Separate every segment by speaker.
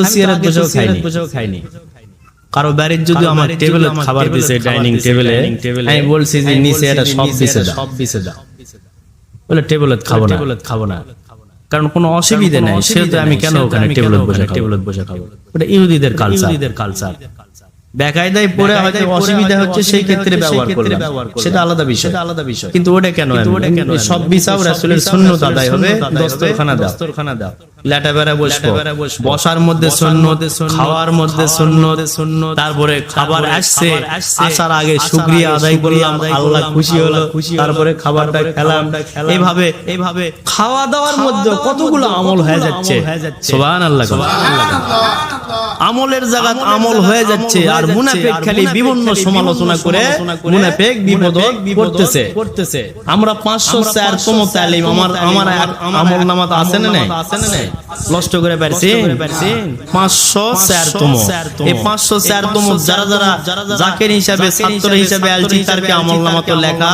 Speaker 1: তো সিয়ারাত বসেও খাইনি। খাইনি। কারও বাড়ির যদি আমার টেবিলে খাবার দিছে ডাইনিং টেবিলে আমি বলছি যে নিচে এটা সব দিছে সব দিছে দাও। বলে টেবিলে খাব না। টেবিলে খাব না। কারণ কোনো অসুবিধা নাই। সেহেতু আমি কেন ওখানে টেবিলে বসে টেবিলে বসে খাব? ওটা ইহুদিদের কালচার ইহুদিদের কালচার বেকায়দায় পড়ে হয়তো অসুবিধা হচ্ছে সেই ক্ষেত্রে ব্যবহার করলাম। সেটা আলাদা বিষয়। আলাদা বিষয়। কিন্তু ওটা কেন ওটা কেন সব বিচাও রাসূলের সুন্নাত আদায় হবে। দস্তরখানা দাও। দস্তরখানা দাও। লেটা বসবো। বসার মধ্যে সুন্নত খাওয়ার মধ্যে সুন্নত সুন্নত তারপরে খাবার আসছে আসার আগে শুকরিয়া আদায় করলাম আল্লাহ খুশি হলো তারপরে খাবারটা খেলাম। এইভাবে এইভাবে খাওয়া দাওয়ার মধ্যে কতগুলো আমল হয়ে যাচ্ছে? সুবহানাল্লাহ আমলের জায়গা আমল হয়ে যাচ্ছে আর মুনাফিক খালি বিভিন্ন সমালোচনা করে মুনাফিক বিপদ করতেছে। করতেছে। আমরা 500 চার তম তালিম আমার আমার আমল নামাত আছে না নাই? আছে না নাই? নষ্ট করে পারছি। 500 চার তম এই 500 চার তম যারা যারা জাকের হিসাবে ছাত্র হিসাবে আলছি তার কি আমল নামাত লেখা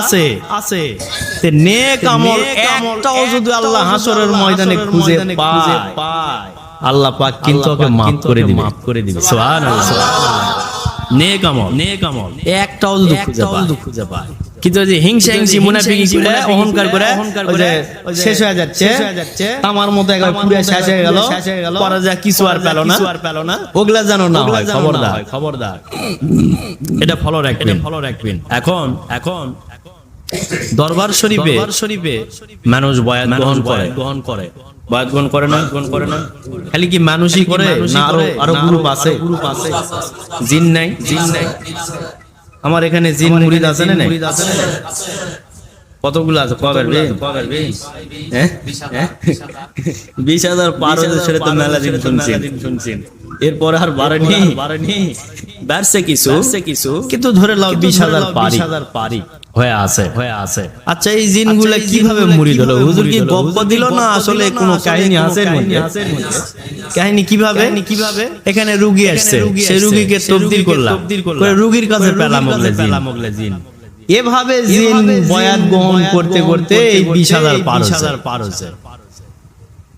Speaker 1: আছে। আছে। তে নেক আমল একটাও যদি আল্লাহ হাসরের ময়দানে খুঁজে পায়। আল্লাহ পাক কিন্তু ওকে মাফ করে দিবে। মাফ করে দিবে। সুবহানাল্লাহ নেক আমল। নেক আমল। একটাও যদি খুঁজে পায়। কিন্তু যে হিংসা হিংসি মুনাফিকি করে অহংকার করে যে শেষ হয়ে যাচ্ছে। আমার মতো একবার পুরো শেষ হয়ে গেল। পরে যা কিছু আর পেল না। আর পেল না। ওগুলা জানো না হয় খবরদার। খবরদার। এটা ফলো রাখবেন এটা ফলো রাখবেন এখন এখন দরবার শরীফে শরীফে মানুষ বয়ান গ্রহণ করে। গ্রহণ করে। বয়াত গ্রহণ করে না গ্রহণ করে না। খালি কি মানুষই করে না আরও আরও গ্রুপ আছে? গ্রুপ আছে। জিন নাই? জিন নাই। আমার এখানে জিন মুরিদ আছে না কতগুলো আছে? কবার? বিশ? হাজার পার হাজার সেটা তো মেলা দিন শুনছেন। শুনছেন। এরপর আর বাড়েনি বাড়েনি বাড়ছে কিছু? কিছু। কিন্তু ধরে লাও বিশ হাজার পারি। হাজার পারি। হয়ে আছে। হয়ে আছে। আচ্ছা এই জিনগুলা কীভাবে মুড়িদ হলো হুজুর কি গপ্প দিল না আসলে কোনো কাহিনী আছে কাহিনী কীভাবে? কীভাবে? এখানে রুগী আসছে সেই রুগীকে তবদিল করলাম। করে রুগীর কাছে পেলাম জিন। এভাবে জিন বয়াত গ্রহণ করতে করতে এই বিশ হাজার পার হাজার পার হচ্ছে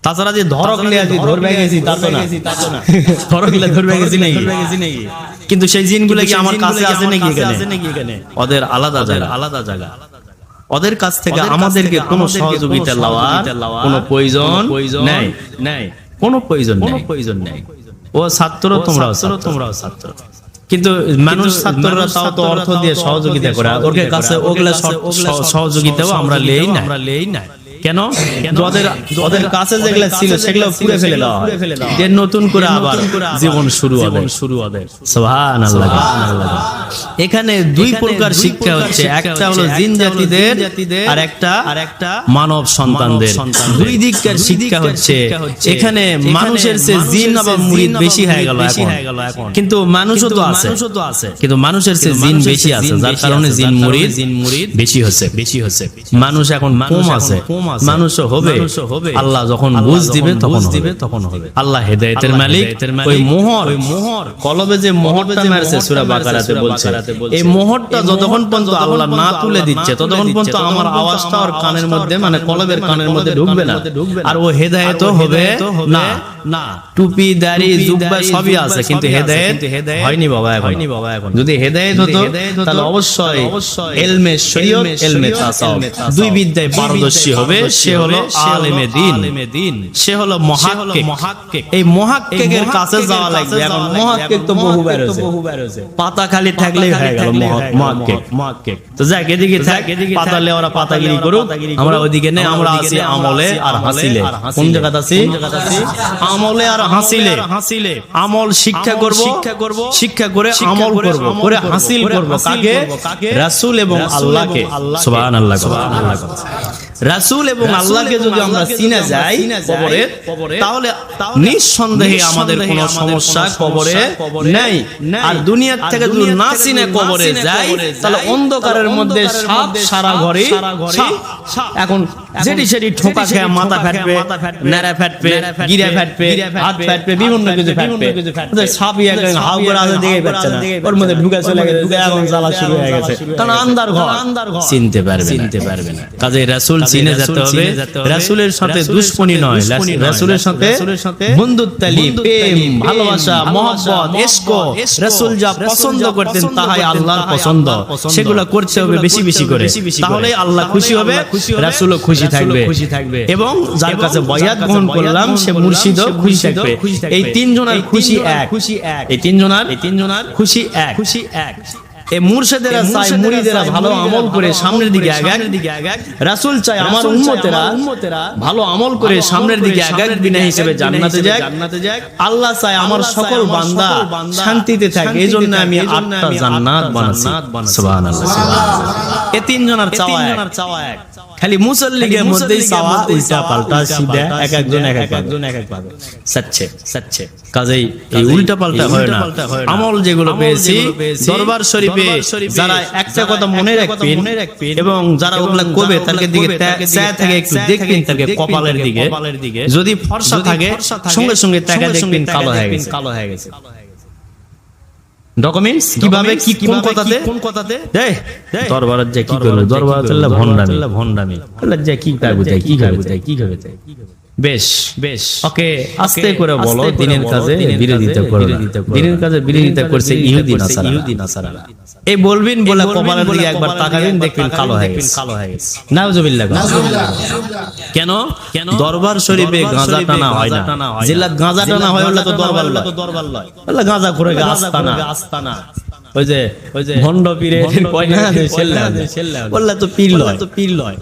Speaker 1: তাছাড়া যে ধরক আছি ধরবে গেছি তা তো না। ধরক লিয়ে ধরবে গেছি নাকি কিন্তু সেই জিনগুলো কি আমার কাছে আছে নাকি এখানে? ওদের আলাদা জায়গা। আলাদা জায়গা। ওদের কাছ থেকে আমাদেরকে কোনো সহযোগিতা লওয়ার কোনো প্রয়োজন নেই। নেই। কোনো প্রয়োজন নেই। প্রয়োজন নেই। ও ছাত্র তোমরাও তোমরাও ছাত্র। কিন্তু মানুষ ছাত্ররা তাও তো অর্থ দিয়ে সহযোগিতা করে। ওর কাছে ওগুলা সহযোগিতাও আমরা লেই না আমরা লেই না কেন? ওদের ওদের কাছে যেগুলো ছিল সেগুলো পুড়ে ফেলে দেওয়া হয়। যে নতুন করে আবার জীবন শুরু হবে শুরু হবে সুবহানাল্লাহ এখানে দুই প্রকার শিক্ষা হচ্ছে। একটা হলো জিন জাতিদের আর একটা আর একটা মানব সন্তানদের। দুই দিককার শিক্ষা হচ্ছে এখানে মানুষের চেয়ে জিন আবার মুরিদ বেশি হয়ে গেল এখন। কিন্তু মানুষও তো আছে। কিন্তু মানুষের চেয়ে জিন বেশি আছে। যার কারণে জিন মুরিদ জিন মুরিদ বেশি হচ্ছে। বেশি হচ্ছে। মানুষ এখন কম আছে। মানুষও হবে। আল্লাহ যখন বুঝ দিবে তখন দিবে তখন হবে। আল্লাহ হেদায়েতের মালিক ওই মোহর মোহর। কলবে যে মোহরটা মারছে সূরা বাকারাতে বলছে। এই মোহরটা যতক্ষণ পর্যন্ত আল্লাহ না তুলে দিচ্ছে ততক্ষণ পর্যন্ত আমার আওয়াজটা আর কানের মধ্যে মানে কলবের কানের মধ্যে ঢুকবে না। আর ও হেদায়েত হবে। না। না। টুপি দাড়ি জুব্বা সবই আছে কিন্তু হেদায়েত হয়নি বাবা এখন। হয়নি বাবা এখন। যদি হেদায়েত হতো তাহলে অবশ্যই এলমে শরীয়ত এলমে তাসাউফ দুই বিদ্যায় পারদর্শী হবে সে হলো আলেমে দিন। সে হলো মহাক্কিক। এই মহাক্কিকের কাছে যাওয়া লাগবে। এখন মহাক্কিক তো বহু বের বহু বের পাতা খালি থাকলেই হয়ে গেল মহাক্কিক। মহাক্কিক। তো যাক এদিকে থাক। পাতা লে ওরা পাতাগিরি করুক। আমরা ওইদিকে নেই আমরা আছি আমলে আর হাসিলে। কোন জায়গাতে আছি? আমলে আর হাসিলে। হাসিলে। আমল শিক্ষা করব শিক্ষা করব শিক্ষা করে আমল করব করে হাসিল করব। কাকে? রাসূল এবং আল্লাহকে। সুবহানাল্লাহ। সুবহানাল্লাহ। রাসূল এবং আল্লাহকে যদি আমরা চিনে যাই কবরে তাহলে নিঃসন্দেহে আমাদের কোনো সমস্যা কবরে নেই। আর দুনিয়ার থেকে যদি না চিনে কবরে যাই তাহলে অন্ধকারের মধ্যে সাপ সারা ঘরে এখন যেটি সেটি ঠোকা খেয়ে মাথা ফাটবে নেড়া ফাটবে গিরা ফাটবে হাত ফাটবে বিভিন্ন কিছু ফাটবে। সাপই একদম হাউ করে আসে দিকে পাচ্ছে না। ওর মধ্যে ঢুকে চলে গেছে ঢুকে এখন জ্বালা শুরু হয়ে গেছে। কারণ আন্দার ঘর। চিনতে পারবে চিনতে পারবে না। কাজে রাসূল চিনে যেতে হবে রাসূলের সাথে দুশ্মনী নয় রাসূলের সাথে বন্ধুত্বালি প্রেম ভালোবাসা মহব্বত ইশক রাসূল যা পছন্দ করতেন তাহাই আল্লাহর পছন্দ। সেগুলো করতে হবে বেশি বেশি করে। তাহলে আল্লাহ খুশি হবে রাসূলও খুশি থাকবে। এবং যার কাছে বয়াত গ্রহণ করলাম সে মুর্শিদও খুশি থাকবে। এই তিনজনের খুশি এক। খুশি এক। এই তিনজনের এই তিনজনের খুশি এক। খুশি এক। এই মুর্শেদেরা চাই মুরিদেরা ভালো আমল করে সামনের দিকে আগাক। রাসূল চাই আমার উম্মতেরা ভালো আমল করে সামনের দিকে আগাক বিনা হিসেবে জান্নাতে যাক। আল্লাহ চাই আমার সকল বান্দা শান্তিতে থাকে। এজন্য জন্য আমি আটটা জান্নাত বানাছি সুবহানাল্লাহ সুবহানাল্লাহ। এই তিনজনের চাওয়া এক। চাওয়া এক। খালি মুসল্লিগের মধ্যেই চাওয়া উল্টা পাল্টা সিধা এক একজন এক একজন এক এক পাবে সচ্ছে সচ্ছে কাজেই এই উল্টা পাল্টা হয় না। আমল যেগুলো পেয়েছি দরবার শরীফে যারা একটা কথা মনে রাখবেন এবং যারা ওগুলা করবে তাদের দিকে চায় থাকে একটু দেখবেন তাকে কপালের দিকে। যদি ফর্সা থাকে সঙ্গে সঙ্গে তাকে দেখবেন কালো হয়ে গেছে। কালো হয়ে গেছে। ডকুমেন্টস কীভাবে কি কোন কথাতে? কোন কথাতে? দেয় দরবার যে কি করবে দরবার চললে ভন্ডামি ভন্ডামি কি কাগজ কি কাগজ কি কাগজ? বেশ বেশ। ওকে আস্তে করে বলো দিনের কাজে বিরোধিতা করো দিনের কাজে বিরোধিতা করছে ইহুদি নাসারা। ইহুদি নাসারা। এই বলবেন বলে কপালের দিকে একবার তাকাবেন দেখবেন কালো হয়ে গেছে। কালো হয়ে গেছে। নাউজুবিল্লাহ। কেন? কেন? দরবার শরীফে গাঁজা টানা হয় না। জেলা গাঁজা টানা হয় ওগুলা তো দরবার লয়। দরবার লয়। ওগুলা গাঁজা করে আস্তানা। আস্তানা। ওই যে ওই যে ভন্ড পীরে কয় না বললা তো পীর লয়। তো পীর লয়।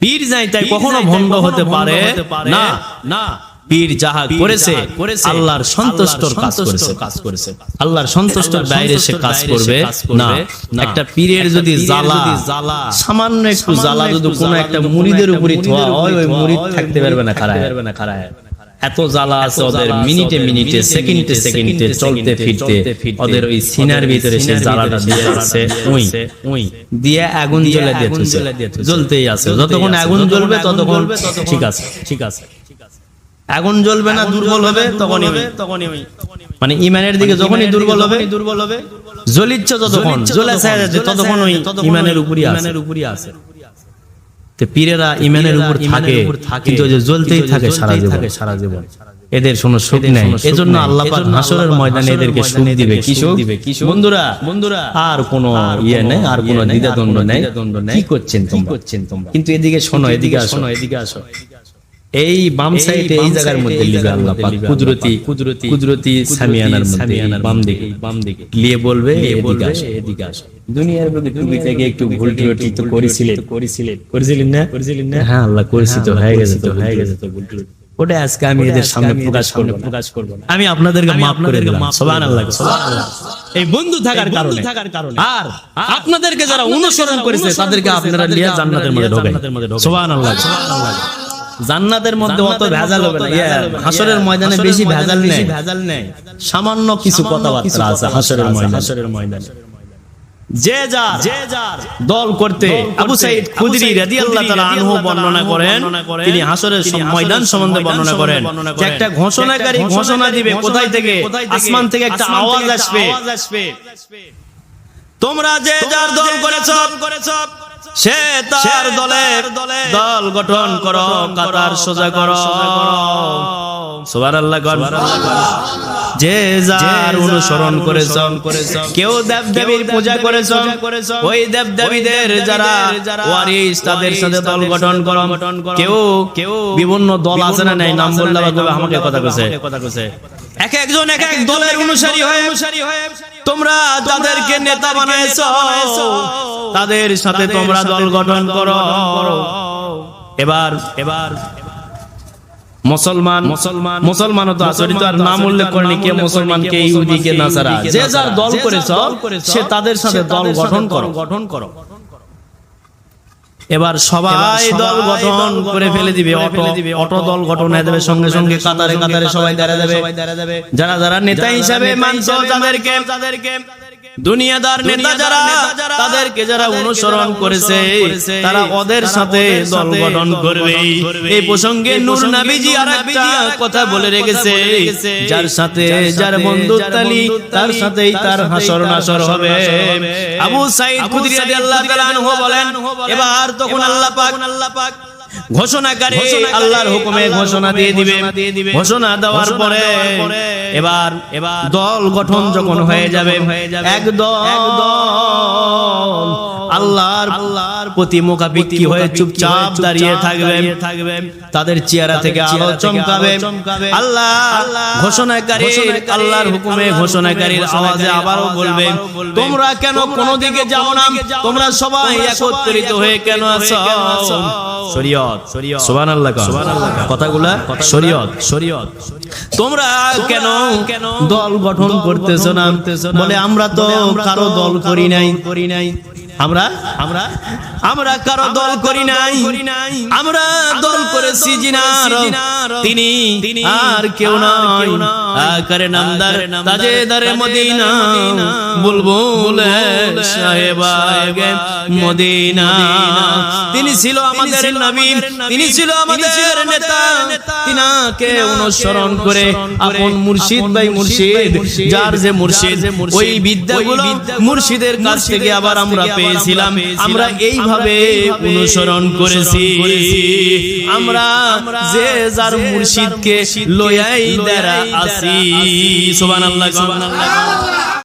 Speaker 1: পীর যাই তাই কখনো ভন্ড হতে পারে? না। না। পীর যাহা করেছে আল্লাহর সন্তুষ্টর কাজ করেছে। কাজ করেছে। আল্লাহর সন্তুষ্টর বাইরে সে কাজ করবে? না। একটা পীরের যদি জ্বালা জ্বালা সামান্য একটু জ্বালা যদি কোনো একটা মুড়িদের উপরই ধোয়া হয় ওই থাকতে পারবে না খারাপ পারবে না খারাপ এত জ্বালা আছে ওদের মিনিটে মিনিটে সেকেন্ডে সেকেন্ডে চলতে ফিরতে ওদের ওই সিনার ভিতরে সে জ্বালাটা দিয়ে যাচ্ছে উই। উই। দিয়ে আগুন জ্বলে দিয়েছে জ্বলতেই আছে। যতক্ষণ আগুন জ্বলবে ততক্ষণ ঠিক আছে ঠিক আছে। আগুন জ্বলবে না দুর্বল হবে তখনই তখনই মানে ইমানের দিকে যখনই দুর্বল হবে দুর্বল হবে জ্বলিচ্ছ যতক্ষণ জ্বলে ততক্ষণ ওই ইমানের উপরই আছে। তো পীরেরা ইমানের উপর থাকে কিন্তু যে জ্বলতেই থাকে সারা জীবন সারা জীবন। এদের কোনো সুখ নাই। এজন্য আল্লাহ পাক হাসরের ময়দানে এদেরকে সুখ দিবে। কি সুখ দিবে? কি বন্ধুরা বন্ধুরা আর কোনো ইয়ে নেই আর কোনো দ্বিধাদ্বন্দ্ব নেই। কি করছেন তুমি করছেন তোমরা? কিন্তু এদিকে শোনো এদিকে আসো। এদিকে আসো। এই বাম সাইডে এই জায়গার মধ্যে লিবে আল্লাহ পাক কুদরতি কুদরতি কুদরতি সামিয়ানার মধ্যে বাম দিকে বাম দিকে লিয়ে বলবে এদিকে আসো। এদিকে আসো। দুনিয়ার প্রতি টুপি থেকে একটু ভুল ত্রুটি তো করেছিলেন করেছিলেন করেছিলেন না? করেছিলেন না? হ্যাঁ আল্লাহ করেছি তো হয়ে গেছে তো হয়ে গেছে তো ভুল ত্রুটি। ওটা আজকে আমি এদের সামনে প্রকাশ করব প্রকাশ করব আমি আপনাদেরকে মাফ করে দিলাম। সুবহানাল্লাহ সুবহানাল্লাহ এই বন্ধু থাকার কারণে। থাকার কারণে। আর আপনাদেরকে যারা অনুসরণ করেছে তাদেরকে আপনারা লিয়া জান্নাতের মধ্যে ঢোকাই। সুবহানাল্লাহ সুবহানাল্লাহ জান্নাতের মধ্যে অত ভেজাল হবে না। হাসরের ময়দানে বেশি ভেজাল নেই। ভেজাল নেই। সামান্য কিছু কথাবার্তা আছে হাসরের ময়দানে হাসরের ময়দানে। যে যার যে যার দল করতে আবু সাইদ খুদরি রাদিয়াল্লাহু তাআলা আনহু বর্ণনা করেন তিনি হাসরের ময়দান সম্বন্ধে বর্ণনা করেন। যে একটা ঘোষণাকারী ঘোষণা দিবে কোথায় থেকে? আসমান থেকে একটা আওয়াজ আসবে। তোমরা যে যার দল করেছ সে তার দলের দল গঠন করো কাতার সোজা করো। যে যার অনুসরণ করেছ কেউ দেব দেবীর পূজা করেছ ওই দেব দেবীদের যারা ওয়ারিস তাদের সাথে দল গঠন করো। কেউ কেউ বিভিন্ন দল আছে না নাই? নাম বললে আমাকে কথা কইছে। কথা কইছে। এক একজন এক এক দলের অনুসারী হয়ে তোমরা নেতা বানাইছো। তাদের সাথে তোমরা দল গঠন করো। এবার এবার মুসলমান মুসলমান মুসলমানও তো আসলে তো আর নাম উল্লেখ করেনি কে মুসলমান কে ইহুদি কে নাসারা। যে যার দল করেছ সে তাদের সাথে দল গঠন করো। গঠন করো। এবার সবাই দল গঠন করে ফেলে দিবে অটো অটো দল গঠন হয়ে যাবে সঙ্গে সঙ্গে কাতারে কাতারে সবাই দাঁড়া যাবে। যারা যারা নেতা হিসাবে মানছো তাদেরকে তাদেরকে দুনিয়াদার নেতা যারা তাদেরকে যারা অনুসরণ করেছে তারা ওদের সাথে দল গঠন করবে। এই প্রসঙ্গে নূর নাবিজি আর একটা কথা বলে রেখেছে। যার সাথে যার বন্ধুত্বালি তার সাথেই তার হাসর নাসর হবে। আবু সাইদ খুদরি রাদিয়াল্লাহু তাআলা বলেন এবার তখন আল্লাহ পাক আল্লাহ পাক ঘোষণাকারী আল্লাহর হুকুমে ঘোষণা দিয়ে দিবে। ঘোষণা দেওয়ার পরে এবার এবার দল গঠন যখন হয়ে যাবে এক দল আল্লাহর আল্লাহর প্রতি মুখাপিকি হয়ে চুপচাপ দাঁড়িয়ে থাকবে থাকবে তাদের চেহারা থেকে আলো চমকাবে। আল্লাহ ঘোষণাকারী আল্লাহর হুকুমে ঘোষণাকারীর আওয়াজে আবারও বলবে তোমরা কেন কোন দিকে যাও না? তোমরা সবাই একত্রিত হয়ে কেন আছো? শরীয়ত সুবহানাল্লাহ সুবহানাল্লাহ কথাগুলা শরীয়ত। শরীয়ত। তোমরা কেন কেন দল গঠন করতেছো না? বলে আমরা তো কারও দল করি নাই। করি নাই। আমরা আমরা আমরা কারও দল করি নাই। আমরা দল করেছি জিনার। তিনি আর কেউ নাই আকারে নামদার তাজেদারে মদিনা। বুলবুল সাহেবাগে মদিনা। তিনি ছিল আমাদের নবী। তিনি ছিল আমাদের নেতা। তিনাকে অনুসরণ করে আপন মুর্শিদ ভাই মুর্শিদ যার যে মুর্শিদ ওই বিদ্যাগুলো মুর্শিদের কাছ থেকে আবার আমরা পেয়েছিলাম আমরা এইভাবে অনুসরণ করেছি। আমরা যে যার মুর্শিদকে লয়াই দ্বারা আসি। সুবহানাল্লাহ। সুবহানাল্লাহ।